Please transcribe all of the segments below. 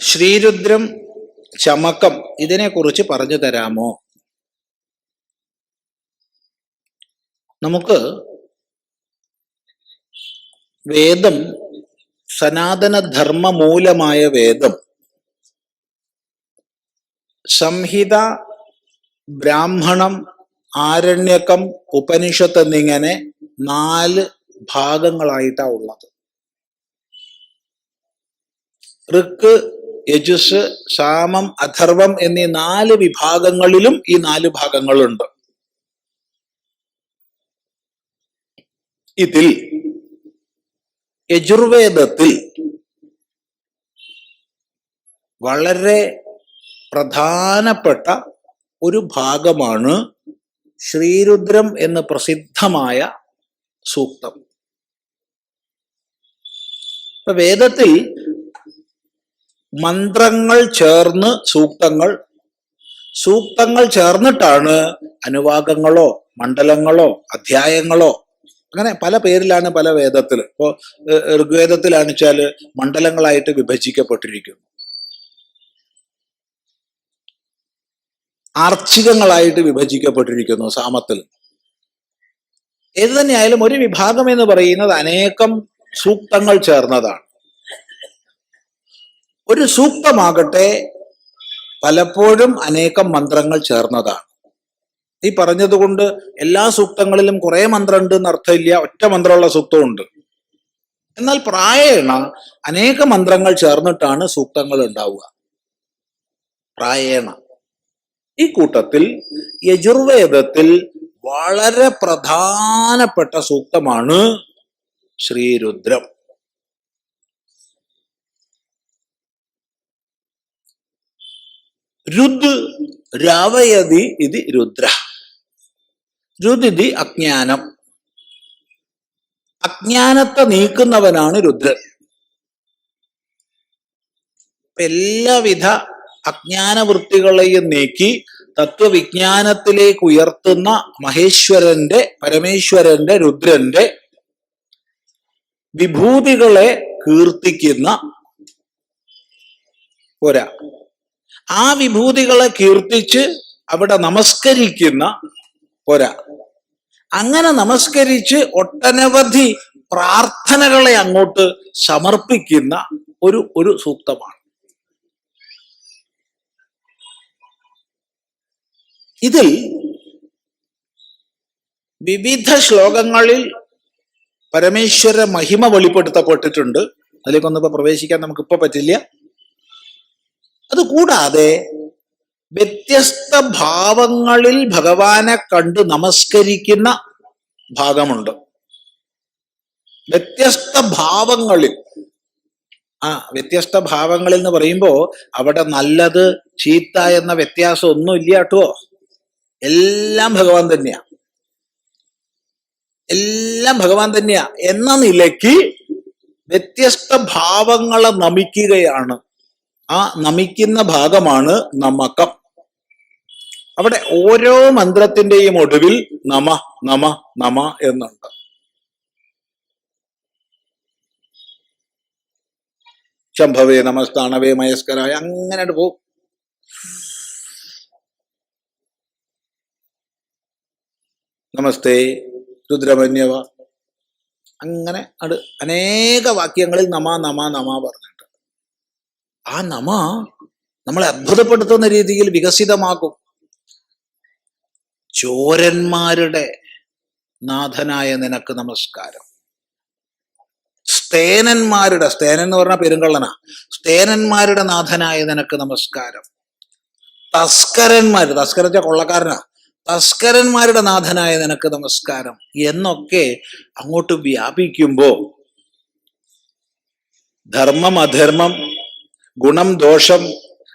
ശ്രീരുദ്രം ചമക്കം ഇതിനെക്കുറിച്ച് പറഞ്ഞു തരാമോ? നമുക്ക് വേദം സനാതന ധർമ്മ മൂലമായ വേദം സംഹിത ബ്രാഹ്മണം ആരണ്യകം ഉപനിഷത്ത് എന്നിങ്ങനെ നാല് ഭാഗങ്ങളായിട്ടാണ് ഉള്ളത്. ഋക്ക് യജുസ് സാമം അഥർവം എന്നീ നാല് വിഭാഗങ്ങളിലും ഈ നാല് ഭാഗങ്ങളുണ്ട്. ഇതിൽ യജുർവേദത്തിൽ വളരെ പ്രധാനപ്പെട്ട ഒരു ഭാഗമാണ് ശ്രീരുദ്രം എന്ന് പ്രസിദ്ധമായ സൂക്തം. ഇപ്പൊ വേദത്തിൽ മന്ത്രങ്ങൾ ചേർന്ന് സൂക്തങ്ങൾ സൂക്തങ്ങൾ ചേർന്നിട്ടാണ് അനുവാകങ്ങളോ മണ്ഡലങ്ങളോ അധ്യായങ്ങളോ അങ്ങനെ പല പേരിലാണ് പല വേദത്തിൽ. ഇപ്പോ ഋഗ്വേദത്തിലാണിച്ചാൽ മണ്ഡലങ്ങളായിട്ട് വിഭജിക്കപ്പെട്ടിരിക്കുന്നു. ആർച്ചികങ്ങളായിട്ട് വിഭജിക്കപ്പെട്ടിരിക്കുന്നു സാമത്തിൽ. ഏത് തന്നെയായാലും ഒരു വിഭാഗം എന്ന് പറയുന്നത് അനേകം സൂക്തങ്ങൾ ചേർന്നതാണ്. ഒരു സൂക്തമാകട്ടെ പലപ്പോഴും അനേകം മന്ത്രങ്ങൾ ചേർന്നതാണ്. ഈ പറഞ്ഞതുകൊണ്ട് എല്ലാ സൂക്തങ്ങളിലും കുറെ മന്ത്രമുണ്ട് എന്ന് അർത്ഥമില്ല ഒറ്റ മന്ത്രമുള്ള സൂക്തമുണ്ട്. എന്നാൽ പ്രായേണ അനേക മന്ത്രങ്ങൾ ചേർന്നിട്ടാണ് സൂക്തങ്ങൾ ഉണ്ടാവുക. പ്രായേണ. ഈ കൂട്ടത്തിൽ യജുർവേദത്തിൽ വളരെ പ്രധാനപ്പെട്ട സൂക്തമാണ് ശ്രീരുദ്രം. രുദ് രാവയതി ഇത് രുദ്ര. രുദിതി അജ്ഞാനം. അജ്ഞാനത്തെ നീക്കുന്നവനാണ് രുദ്രൻ. എല്ലാവിധ അജ്ഞാനവൃത്തികളെയും നീക്കി തത്വവിജ്ഞാനത്തിലേക്ക് ഉയർത്തുന്ന മഹേശ്വരന്റെ പരമേശ്വരന്റെ രുദ്രന്റെ വിഭൂതികളെ കീർത്തിക്കുന്ന പോരാ ആ വിഭൂതികളെ കീർത്തിച്ച് അവിടെ നമസ്കരിക്കുന്ന പോരാ അങ്ങനെ നമസ്കരിച്ച് ഒട്ടനവധി പ്രാർത്ഥനകളെ അങ്ങോട്ട് സമർപ്പിക്കുന്ന ഒരു ഒരു സൂക്തമാണ്. ഇതിൽ വിവിധ ശ്ലോകങ്ങളിൽ പരമേശ്വര മഹിമ വെളിപ്പെടുത്തപ്പെട്ടിട്ടുണ്ട്. അതിലേക്കൊന്നും ഇപ്പൊ പ്രവേശിക്കാൻ നമുക്ക് ഇപ്പൊ പറ്റില്ല. അതുകൂടാതെ വ്യത്യസ്ത ഭാവങ്ങളിൽ ഭഗവാനെ കണ്ട് നമസ്കരിക്കുന്ന ഭാഗമുണ്ട്. വ്യത്യസ്ത ഭാവങ്ങളിൽ ആ വ്യത്യസ്ത ഭാവങ്ങളിൽ എന്ന് പറയുമ്പോ അവിടെ നല്ലത് ചീത്ത എന്ന വ്യത്യാസം ഒന്നും ഇല്ല കേട്ടോ എല്ലാം ഭഗവാൻ തന്നെയാ. എല്ലാം ഭഗവാൻ തന്നെയാ. എന്ന നിലയ്ക്ക് വ്യത്യസ്ത ഭാവങ്ങളെ നമിക്കുകയാണ്. ആ നമിക്കുന്ന ഭാഗമാണ് നമക്കം അവിടെ ഓരോ മന്ത്രത്തിന്റെയും ഒടുവിൽ നമ നമ നമ എന്നുണ്ട്. ശംഭവേ നമസ്താണവേ മയസ്കരായ അങ്ങനെ പോകും നമസ്തേ രുദ്രമന്യവ. അങ്ങനെ അത് അനേക വാക്യങ്ങളിൽ നമ നമ നമ പറഞ്ഞിട്ട് ആ നമ നമ്മളെ അത്ഭുതപ്പെടുത്തുന്ന രീതിയിൽ വികസിതമാക്കും. ചോരന്മാരുടെ നാഥനായ നിനക്ക് നമസ്കാരം. സ്തേനന്മാരുടെ സ്തേനൻ എന്ന് പറഞ്ഞ പെരുങ്കള്ളനാ. സ്തേനന്മാരുടെ നാഥനായ നിനക്ക് നമസ്കാരം. തസ്കരന്മാര് തസ്കരച്ച കൊള്ളക്കാരനാ. തസ്കരന്മാരുടെ നാഥനായ നിനക്ക് നമസ്കാരം എന്നൊക്കെ അങ്ങോട്ട് വ്യാപിക്കുമ്പോ ധർമ്മം അധർമ്മം ഗുണം ദോഷം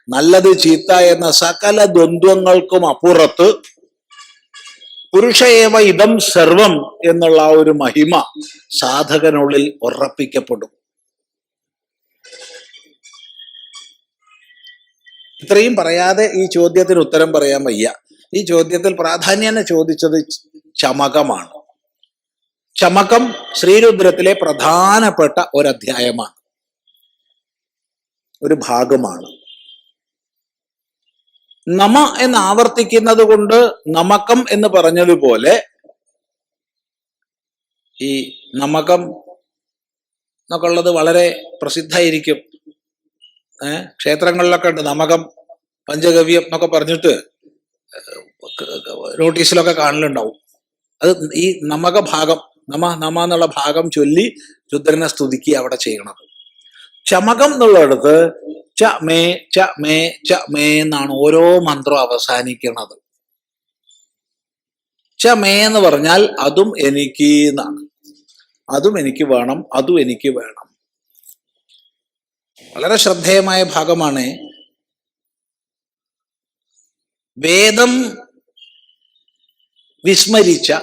നല്ലത് ചീത്ത എന്ന സകല ദ്വന്ദ്വങ്ങൾക്കും അപ്പുറത്ത് പുരുഷയേവ ഇതം സർവം എന്നുള്ള ആ ഒരു മഹിമ സാധകനുള്ളിൽ ഉറപ്പിക്കപ്പെടും. ഇത്രയും പറയാതെ ഈ ചോദ്യത്തിന് ഉത്തരം പറയാൻ വയ്യ. ഈ ചോദ്യത്തിൽ പ്രാധാന്യം ചോദിച്ചത് ചമകമാണ്. ചമകം ശ്രീരുദ്രത്തിലെ പ്രധാനപ്പെട്ട ഒരു അധ്യായമാണ് ഒരു ഭാഗമാണ്. നമ എന്ന് ആവർത്തിക്കുന്നത് കൊണ്ട് നമകം എന്ന് പറഞ്ഞതുപോലെ ഈ നമകം എന്നൊക്കെ ഉള്ളത് വളരെ പ്രസിദ്ധമായിരിക്കും. ക്ഷേത്രങ്ങളിലൊക്കെ ഉണ്ട്. നമകം പഞ്ചഗവ്യം എന്നൊക്കെ പറഞ്ഞിട്ട് നോട്ടീസിലൊക്കെ കാണലുണ്ടാവും. അത് ഈ നമക ഭാഗം നമ നമ എന്നുള്ള ഭാഗം ചൊല്ലി രുദ്രനെ സ്തുതിക്കുക അവിടെ ചെയ്യണത്. ചമകം എന്നുള്ളിടത്ത് ച മേ ച മേ ച മേ എന്നാണ് ഓരോ മന്ത്രം അവസാനിക്കുന്നത് ച മേ എന്ന് പറഞ്ഞാൽ അതും എനിക്ക് എന്നാണ്. അതും എനിക്ക് വേണം അതും എനിക്ക് വേണം. വളരെ ശ്രദ്ധേയമായ ഭാഗമാണ് വേദം വിസ്മരിച്ച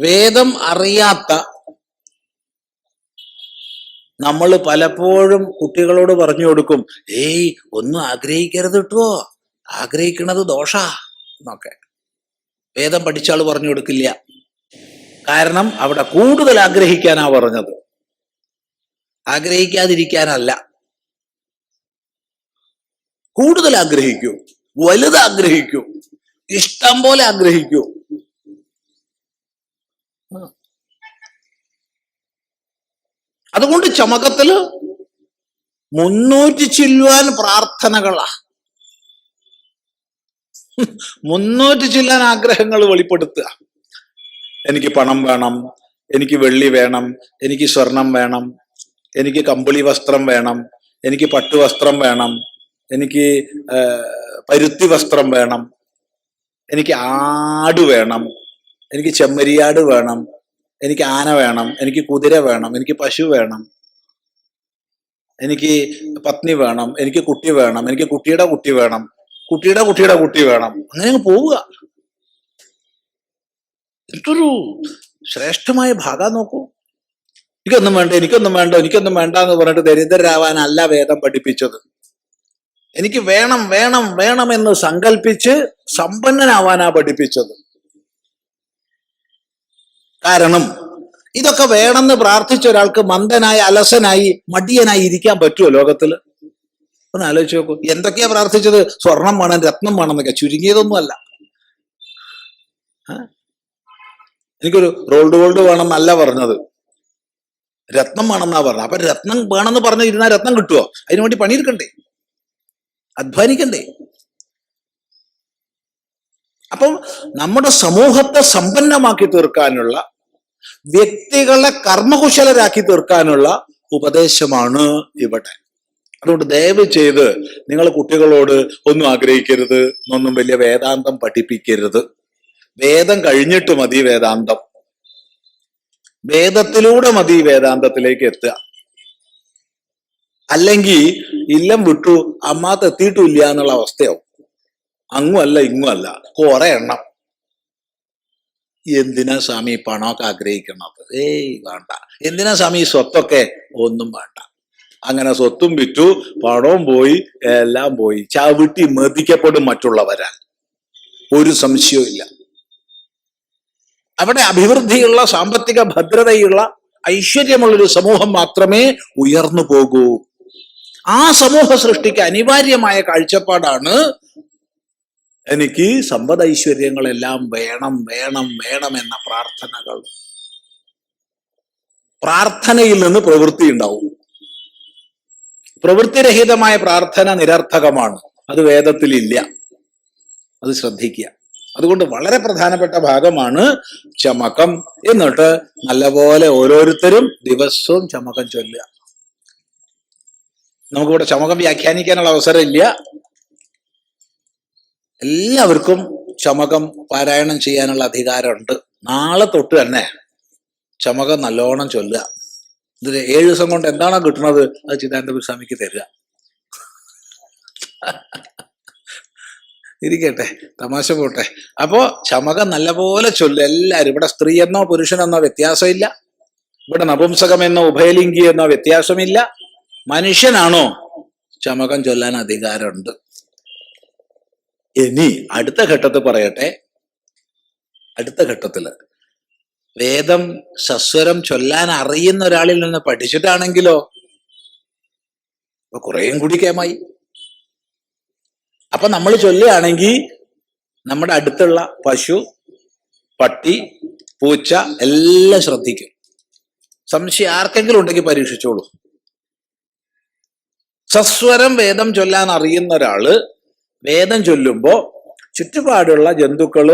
വേദം അറിയാത്ത നമ്മൾ പലപ്പോഴും കുട്ടികളോട് പറഞ്ഞു കൊടുക്കും ഏയ് ഒന്നും ആഗ്രഹിക്കരുത് കിട്ടുവോ ആഗ്രഹിക്കണത് ദോഷ. എന്നൊക്കെ. വേദം പഠിച്ചാൾ പറഞ്ഞു കൊടുക്കില്ല. കാരണം അവിടെ കൂടുതൽ ആഗ്രഹിക്കാനാ പറഞ്ഞത്. ആഗ്രഹിക്കാതിരിക്കാനല്ല. കൂടുതൽ ആഗ്രഹിക്കൂ വലുത് ആഗ്രഹിക്കൂ ഇഷ്ടം പോലെ ആഗ്രഹിക്കൂ. അതുകൊണ്ട് ചമകത്തിൽ മുന്നൂറ്റി ചില്ലുവാൻ പ്രാർത്ഥനകളാ. മുന്നൂറ്റി ചില്ലാൻ ആഗ്രഹങ്ങൾ വെളിപ്പെടുത്തുക. എനിക്ക് പണം വേണം എനിക്ക് വെള്ളി വേണം എനിക്ക് സ്വർണം വേണം എനിക്ക് കമ്പിളി വസ്ത്രം വേണം എനിക്ക് പട്ടുവസ്ത്രം വേണം എനിക്ക് പരുത്തി വസ്ത്രം വേണം. എനിക്ക് ആട് വേണം. എനിക്ക് ചെമ്മരിയാട് വേണം. എനിക്ക് ആന വേണം. എനിക്ക് കുതിര വേണം. എനിക്ക് പശു വേണം. എനിക്ക് പത്നി വേണം. എനിക്ക് കുട്ടി വേണം. എനിക്ക് കുട്ടിയുടെ കുട്ടി വേണം. കുട്ടിയുടെ കുട്ടിയുടെ കുട്ടി വേണം. അങ്ങനെ അങ്ങ് പോവുക. എന്തൊരു ശ്രേഷ്ഠമായ ഭാഗം നോക്കൂ. എനിക്കൊന്നും വേണ്ട എനിക്കൊന്നും വേണ്ട എനിക്കൊന്നും വേണ്ട എന്ന് പറഞ്ഞിട്ട് ദരിദ്രരാവാനല്ല വേദം പഠിപ്പിച്ചത്. എനിക്ക് വേണം വേണം വേണം എന്ന് സങ്കല്പിച്ച് സമ്പന്നനാവാനാ പഠിപ്പിച്ചത്. കാരണം ഇതൊക്കെ വേണമെന്ന് പ്രാർത്ഥിച്ച ഒരാൾക്ക് മന്ദനായി അലസനായി മടിയനായി ഇരിക്കാൻ പറ്റുമോ ലോകത്തിൽ ഒന്ന് ആലോചിച്ച് നോക്കൂ. എന്തൊക്കെയാ പ്രാർത്ഥിച്ചത്? സ്വർണം വേണം രത്നം വേണം എന്നൊക്കെ ചുരുങ്ങിയതൊന്നും അല്ല ആ? എനിക്കൊരു റോൾഡ് ഗോൾഡ് വേണം എന്നല്ല പറഞ്ഞത്. രത്നം വേണമെന്നാ പറഞ്ഞത്. അപ്പൊ രത്നം വേണമെന്ന് പറഞ്ഞ് ഇരുന്നാൽ രത്നം കിട്ടുമോ അതിനുവേണ്ടി പണിയെടുക്കണ്ടേ? അധ്വാനിക്കണ്ടേ? അപ്പം നമ്മുടെ സമൂഹത്തെ സമ്പന്നമാക്കി തീർക്കാനുള്ള വ്യക്തികളെ കർമ്മകുശലരാക്കി തീർക്കാനുള്ള ഉപദേശമാണ് ഇവിടെ. അതുകൊണ്ട് ദയവ് ചെയ്ത് നിങ്ങൾ കുട്ടികളോട് ഒന്നും ആഗ്രഹിക്കരുത് ഒന്നും വലിയ വേദാന്തം പഠിപ്പിക്കരുത്. വേദം കഴിഞ്ഞിട്ട് മതി വേദാന്തം. വേദത്തിലൂടെ മതി വേദാന്തത്തിലേക്ക് എത്തുക. അല്ലെങ്കിൽ ഇല്ലം വിട്ടു അമ്മാത്ത് എത്തിയിട്ടില്ല എന്നുള്ള അവസ്ഥയാവും. അങ്ങും അല്ല ഇങ്ങും അല്ല കുറെ എണ്ണം. എന്തിനാ സ്വാമി പണമൊക്കെ ആഗ്രഹിക്കണത്? ഏയ് വേണ്ട. എന്തിനാ സ്വാമി ഈ സ്വത്തൊക്കെ? ഒന്നും വേണ്ട. അങ്ങനെ സ്വത്തും വിറ്റു പണവും പോയി എല്ലാം പോയി. ചവിട്ടി മതിക്കപ്പെടും മറ്റുള്ളവരാൽ. ഒരു സംശയവും ഇല്ല. അവിടെ അഭിവൃദ്ധിയുള്ള സാമ്പത്തിക ഭദ്രതയുള്ള ഐശ്വര്യമുള്ളൊരു സമൂഹം മാത്രമേ ഉയർന്നു പോകൂ. ആ സമൂഹ സൃഷ്ടിക്ക് അനിവാര്യമായ കാഴ്ചപ്പാടാണ് എനിക്ക് സമ്പദ് ഐശ്വര്യങ്ങളെല്ലാം വേണം വേണം വേണം എന്ന പ്രാർത്ഥനകൾ. പ്രാർത്ഥനയിൽ നിന്ന് പ്രവൃത്തി ഉണ്ടാവും. പ്രവൃത്തിരഹിതമായ പ്രാർത്ഥന നിരർത്ഥകമാണ്. അത് വേദത്തിലില്ല അത് ശ്രദ്ധിക്കുക. അതുകൊണ്ട് വളരെ പ്രധാനപ്പെട്ട ഭാഗമാണ് ചമക്കം എന്നിട്ട് നല്ലപോലെ ഓരോരുത്തരും ദിവസവും ചമക്കം ചൊല്ലുക. നമുക്കിവിടെ ചമകം വ്യാഖ്യാനിക്കാനുള്ള അവസരമില്ല. എല്ലാവർക്കും ചമകം പാരായണം ചെയ്യാനുള്ള അധികാരമുണ്ട്. നാളെ തൊട്ട് തന്നെ ചമകം നല്ലോണം ചൊല്ലുക. ഇതിൽ ഏഴ് ദിവസം കൊണ്ട് എന്താണോ കിട്ടുന്നത് അത് ചിദാനന്ദ സ്വാമിക്ക് തരിക. ഇരിക്കട്ടെ തമാശ പോട്ടെ. അപ്പോ ചമകം നല്ലപോലെ ചൊല്ലു. എല്ലാവരും ഇവിടെ സ്ത്രീയെന്നോ പുരുഷനെന്നോ വ്യത്യാസമില്ല. ഇവിടെ നപുംസകമെന്നോ ഉഭയലിംഗി എന്നോ വ്യത്യാസമില്ല. മനുഷ്യനാണോ? ചമകം ചൊല്ലാൻ അധികാരമുണ്ട്. ഇനി അടുത്ത ഘട്ടത്തിൽ പറയട്ടെ. അടുത്ത ഘട്ടത്തിൽ. വേദം സസ്വരം ചൊല്ലാൻ അറിയുന്ന ഒരാളിൽ നിന്ന് പഠിച്ചിട്ടാണെങ്കിലോ? അപ്പൊ കുറേയും കൂടി കേമായി. അപ്പൊ നമ്മൾ ചൊല്ലുകയാണെങ്കിൽ നമ്മുടെ അടുത്തുള്ള പശു പട്ടി പൂച്ച എല്ലാം ശ്രദ്ധിക്കും. സംശയം ആർക്കെങ്കിലും ഉണ്ടെങ്കിൽ പരീക്ഷിച്ചോളൂ. സസ്വരം വേദം ചൊല്ലാൻ അറിയുന്ന ഒരാൾ വേദം ചൊല്ലുമ്പോ ചുറ്റുപാടുള്ള ജന്തുക്കൾ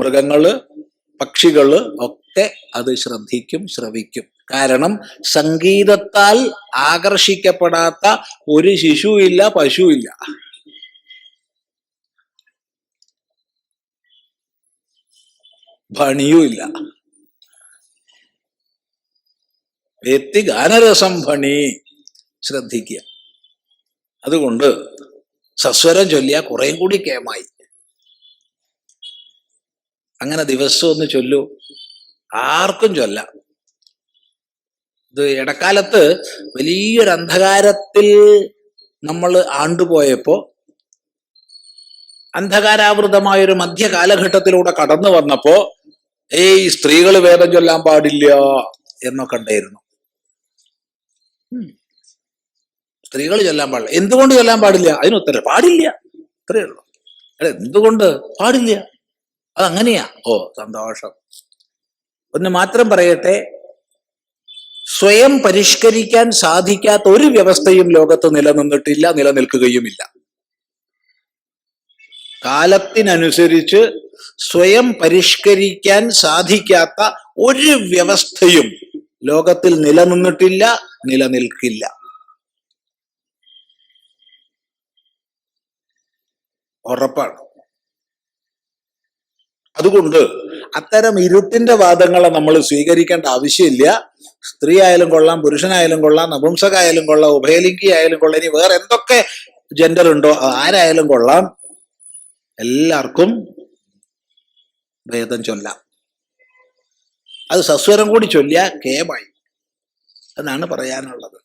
മൃഗങ്ങൾ പക്ഷികൾ ഒക്കെ അത് ശ്രദ്ധിക്കും ശ്രവിക്കും. കാരണം സംഗീതത്താൽ ആകർഷിക്കപ്പെടാത്ത ഒരു ശിശുവില്ല പശുവില്ല. ഭണിയുമില്ല. വ്യക്തി ഗാനരസം ഭണി ശ്രദ്ധിക്കുക. അതുകൊണ്ട് സസ്വരം ചൊല്ലിയാൽ കുറേം കൂടി കേമായി. അങ്ങനെ ദിവസം ഒന്ന് ചൊല്ലൂ. ആർക്കും ചൊല്ലാം. ഇത് ഇടക്കാലത്ത് വലിയൊരു അന്ധകാരത്തിൽ നമ്മൾ ആണ്ടുപോയപ്പോ അന്ധകാരാവൃതമായൊരു മധ്യ കാലഘട്ടത്തിലൂടെ കടന്നു വന്നപ്പോ ഏയ് സ്ത്രീകൾ വേദം ചൊല്ലാൻ പാടില്ല എന്നൊക്കെ ഉണ്ടായിരുന്നു. സ്ത്രീകൾ ചൊല്ലാൻ പാടില്ല. എന്തുകൊണ്ട് ചൊല്ലാൻ പാടില്ല? അതിനുത്തരം പാടില്ല. ഇത്രയേ ഉള്ളൂ. അല്ലെ എന്തുകൊണ്ട് പാടില്ല? അതങ്ങനെയാ ഓ സന്തോഷം. ഒന്ന് മാത്രം പറയട്ടെ. സ്വയം പരിഷ്കരിക്കാൻ സാധിക്കാത്ത ഒരു വ്യവസ്ഥയും ലോകത്ത് നിലനിന്നിട്ടില്ല നിലനിൽക്കുകയുമില്ല. കാലത്തിനനുസരിച്ച് സ്വയം പരിഷ്കരിക്കാൻ സാധിക്കാത്ത ഒരു വ്യവസ്ഥയും ലോകത്തിൽ നിലനിന്നിട്ടില്ല നിലനിൽക്കില്ല. ഉറപ്പാണ്. അതുകൊണ്ട് അത്തരം ഇരുട്ടിന്റെ വാദങ്ങളെ നമ്മൾ സ്വീകരിക്കേണ്ട ആവശ്യമില്ല. സ്ത്രീ ആയാലും കൊള്ളാം പുരുഷനായാലും കൊള്ളാം നപുംസകായാലും കൊള്ളാം ഉഭയലിംഗി ആയാലും കൊള്ളാം ഇനി വേറെ എന്തൊക്കെ ജെൻഡർ ഉണ്ടോ ആരായാലും കൊള്ളാം. എല്ലാവർക്കും ഭേദം ചൊല്ലാം. അത് സസ്വരം കൂടി ചൊല്ലിയ കേമായി. എന്നാണ് പറയാനുള്ളത്.